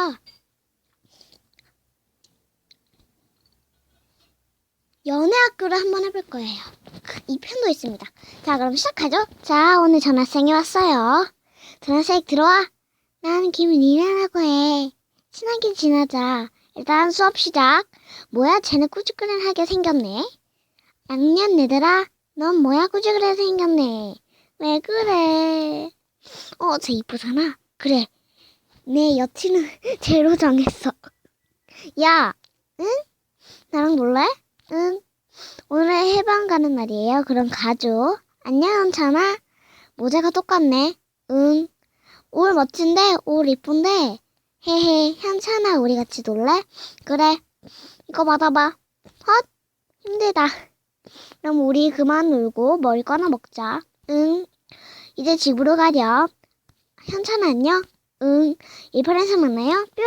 제가 연애학교를 한번 해볼 거예요. 그, 이 편도 있습니다. 자, 그럼 시작하죠. 자, 오늘 전학생이 왔어요. 전학생 들어와. 나는 김은이라고 해. 친하게 지내자. 일단 수업 시작. 뭐야, 쟤네 꾸지꾸지하게 생겼네. 양년 얘들아, 넌 뭐야 꾸지꾸지 생겼네. 왜 그래? 어, 쟤 이쁘잖아. 그래. 내 여친은 쟤로 정했어. 야, 응? 나랑 놀래? 응. 오늘 해방 가는 날이에요. 그럼 가죠. 안녕, 찬아. 모자가 똑같네. 응. 올 멋진데, 올 이쁜데. 헤헤, 현찬아, 우리 같이 놀래? 그래. 이거 받아봐. 헛! 힘들다. 그럼 우리 그만 놀고 머리 꺼나 먹자. 응. 이제 집으로 가렴. 현찬아, 안녕? 응. 1편에서 만나요. 뿅.